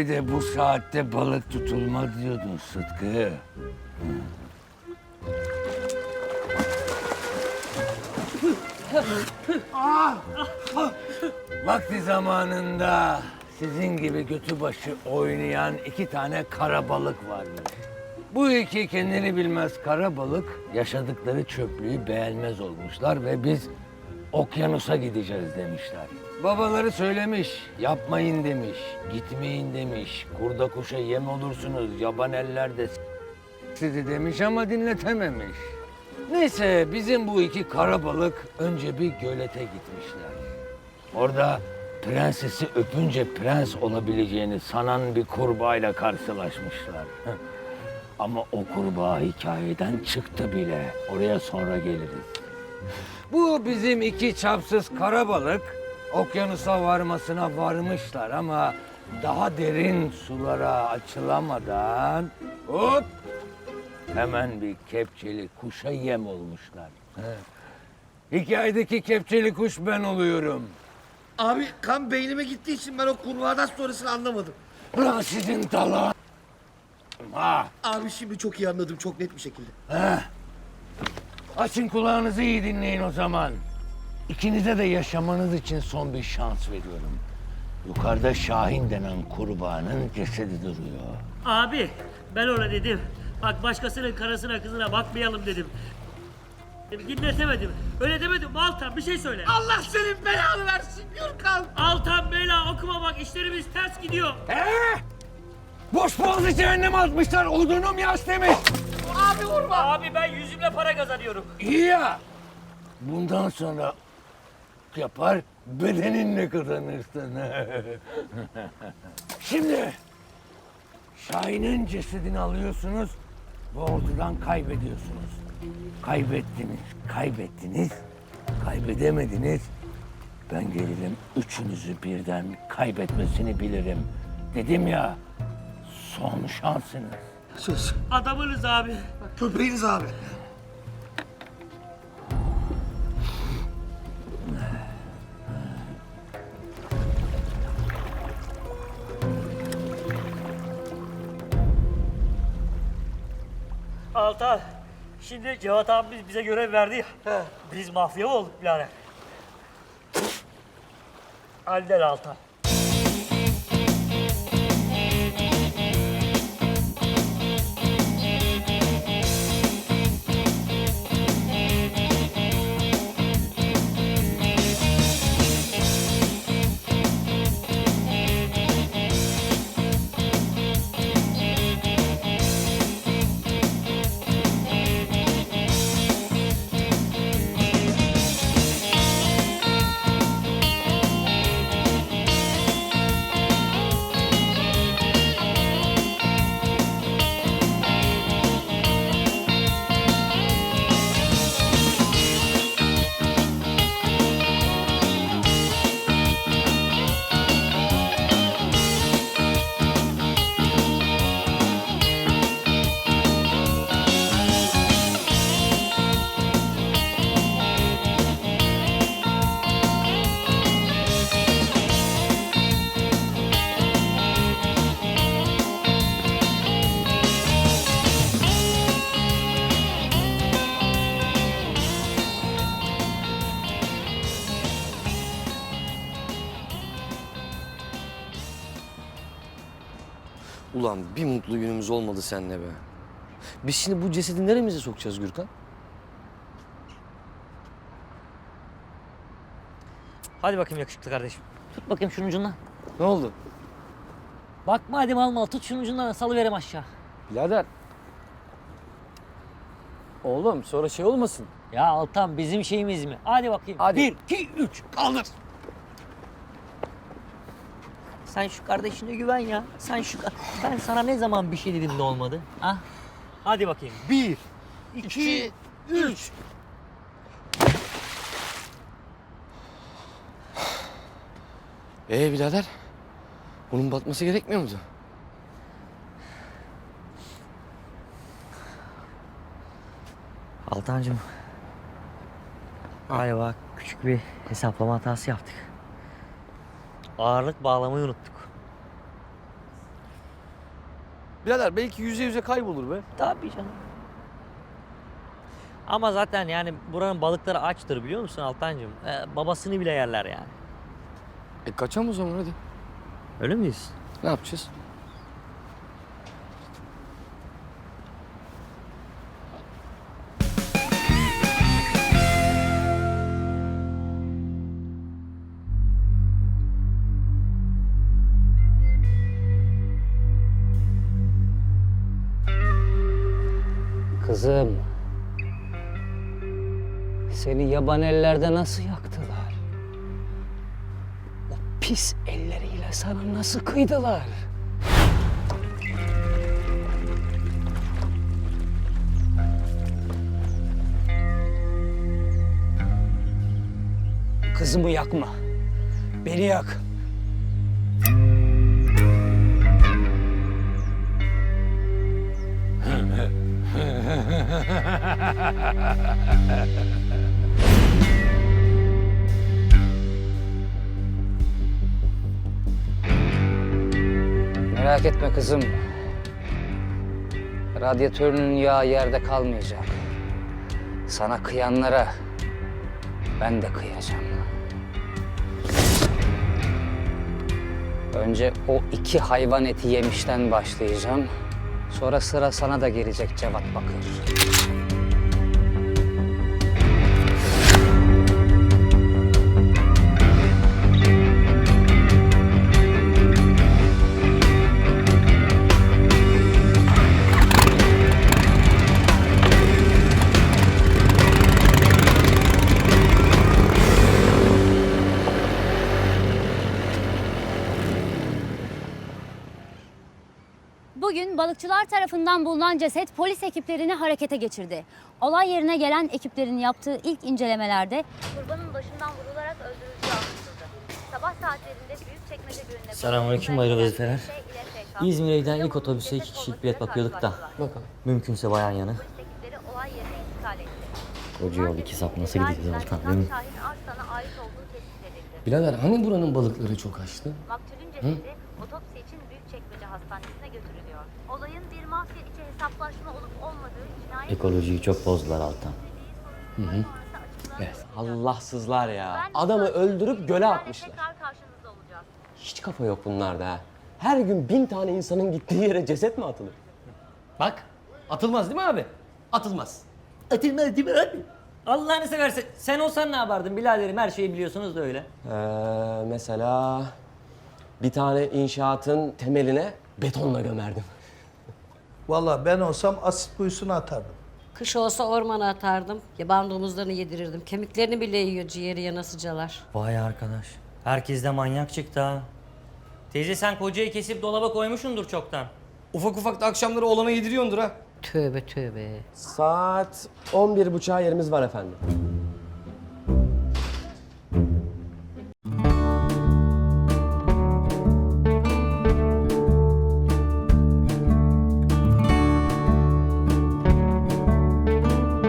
bir de bu saatte balık tutulmaz diyordun Sıtkı. Vakti zamanında sizin gibi götü başı oynayan iki tane kara balık varmış. Bu iki kendini bilmez kara balık yaşadıkları çöplüğü beğenmez olmuşlar ve biz okyanusa gideceğiz demişler. Babaları söylemiş, yapmayın demiş, gitmeyin demiş, kurda kuşa yem olursunuz, yaban eller de sizi demiş ama dinletememiş. Neyse bizim bu iki kara balık önce bir gölete gitmişler. Orada prensesi öpünce prens olabileceğini sanan bir kurbağayla karşılaşmışlar. Ama o kurbağa hikayeden çıktı bile. Oraya sonra geliriz. Bu bizim iki çapsız kara balık okyanusa varmasına varmışlar ama daha derin sulara açılamadan hop hemen bir kepçeli kuşa yem olmuşlar. Hikayedeki kepçeli kuş ben oluyorum. Abi kan beynime gittiği için ben o kurbağadan sonrasını anlamadım. Ulan sizin dala. Ha, Abi şimdi çok iyi anladım çok net bir şekilde. açın kulağınızı iyi dinleyin o zaman. İkinize de yaşamanız için son bir şans veriyorum. Yukarıda Şahin denen kurbağanın cesedi duruyor. Abi ben ona dedim. Bak başkasının karısına kızına bakmayalım dedim. Dinletemedim. Öyle demedim. Altan bir şey söyle. Allah senin belanı versin Gürkan. Altan bela okuma bak işlerimiz ters gidiyor. Ee? Boş boğazı cehenneme atmışlar. Odunum yaş demiş. Abi vurma. Abi ben yüzümle para kazanıyorum. İyi ya. Bundan sonra yapar bedeninle kazanırsın. Şimdi Şahin'in cesedini alıyorsunuz ve ortadan kaybediyorsunuz. Kaybettiniz, kaybettiniz, kaybedemediniz. Ben gelirim üçünüzü birden kaybetmesini bilirim. Dedim ya son şansınız. Söz. Adamınız abi. Köpeğiniz abi. Altan. Şimdi Cevat abimiz bize görev verdi ya. Biz mafya mı olduk birader? Halden Altan. Ulan bir mutlu günümüz olmadı seninle be. Biz şimdi bu cesedi neremize sokacağız Gürkan? Hadi bakayım yakışıklı kardeşim. Tut bakayım şunun ucundan. Ne oldu? Bakma hadi mal mal tut şunun ucundan salıverem aşağı. Birader. Oğlum sonra şey olmasın. Ya Altan bizim şeyimiz mi? Hadi bakayım. Hadi. Bir, iki, üç. Kaldır. Sen şu kardeşine güven ya. Sen şu... Ben sana ne zaman bir şey dedim de olmadı? Ha? Hadi bakayım. Bir, iki, üç. Ee birader? Bunun batması gerekmiyor muydu? Altancığım. Galiba küçük bir hesaplama hatası yaptık. Ağırlık bağlamayı unuttuk. Birader belki yüze yüze kaybolur be. Tabii canım. Ama zaten yani buranın balıkları açtır biliyor musun Altancığım? Ee, babasını bile yerler yani. E kaçalım o zaman hadi. Öyle miyiz? Ne yapacağız? Kızım. Seni yaban ellerde nasıl yaktılar? O pis elleriyle sana nasıl kıydılar? Kızımı yakma. Beni yak. Merak etme kızım. Radyatörünün yağı yerde kalmayacak. Sana kıyanlara ben de kıyacağım. Önce o iki hayvan eti yemişten başlayacağım. Sonra sıra sana da gelecek Cevat Bakır. Bugün balıkçılar tarafından bulunan ceset polis ekiplerini harekete geçirdi. Olay yerine gelen ekiplerin yaptığı ilk incelemelerde kurbanın başından vurularak öldürüldüğü anlaşıldı. Sabah saatlerinde Büyükçekmece Gölü'nde... Selamünaleyküm, hayırlı vazifeler. İzmir'e giden ilk otobüse iki kişilik bilet bakıyorduk da. Bakalım. Mümkünse bayan yanı. Polis ekipleri olay yerine intikal etti. Koca yol iki sap nasıl gideceğiz Altan değil mi? Şahin Arslan'a ait olduğu tespit edildi. Birader hani buranın balıkları çok açtı? Maktulün cesedi otopsi için Büyükçekmece Hastanesi'ne götürülüyor. Olayın bir mafya içi hesaplaşma olup olmadığı cinayet... Ekolojiyi çok bozdular Altan. Allahsızlar ya. Adamı öldürüp göle atmışlar. Tekrar karşınızda olacağız. Hiç kafa yok bunlarda ha. Her gün bin tane insanın gittiği yere ceset mi atılır? Bak atılmaz değil mi abi? Atılmaz. Atılmaz değil mi abi? Allah'ını seversen sen olsan ne yapardın biraderim her şeyi biliyorsunuz da öyle. Ee, mesela bir tane inşaatın temeline betonla gömerdim. Vallahi ben olsam asit kuyusuna atardım. Kış olsa ormana atardım. Yaban domuzlarını yedirirdim. Kemiklerini bile yiyor ciğeri yanasıcalar. Vay arkadaş. Herkes de manyak çıktı ha. Teyze sen kocayı kesip dolaba koymuşsundur çoktan. Ufak ufak da akşamları oğlana yediriyordur ha. Tövbe tövbe. Saat 11.30'a yerimiz var efendim.